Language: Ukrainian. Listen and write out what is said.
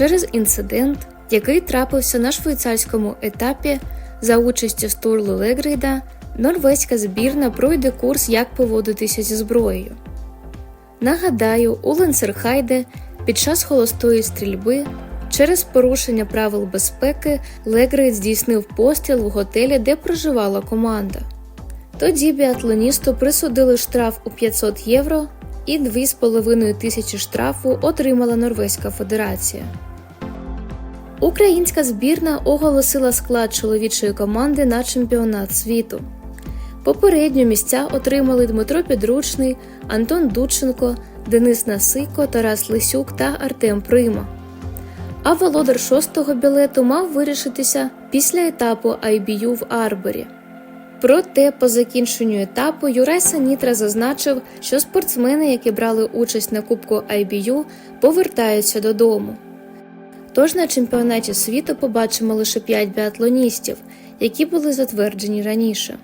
через інцидент, який трапився на швейцарському етапі за участю Стурлу Легрейда, норвезька збірна пройде курс, як поводитися зі зброєю. Нагадаю, у Ленцерхайде під час холостої стрільби через порушення правил безпеки Легрейд здійснив постріл в готелі, де проживала команда. Тоді біатлоністу присудили штраф у 500 євро і 2,5 тисячі штрафу отримала Норвезька федерація. Українська збірна оголосила склад чоловічої команди на чемпіонат світу. Попередньо місця отримали Дмитро Підручний, Антон Дудченко, Денис Насико, Тарас Лисюк та Артем Прима. А володар шостого білету мав вирішитися після етапу IBU в Арборі. Проте по закінченню етапу Юрай Санітра зазначив, що спортсмени, які брали участь на Кубку IBU, повертаються додому. Тож на чемпіонаті світу побачимо лише 5 біатлоністів, які були затверджені раніше.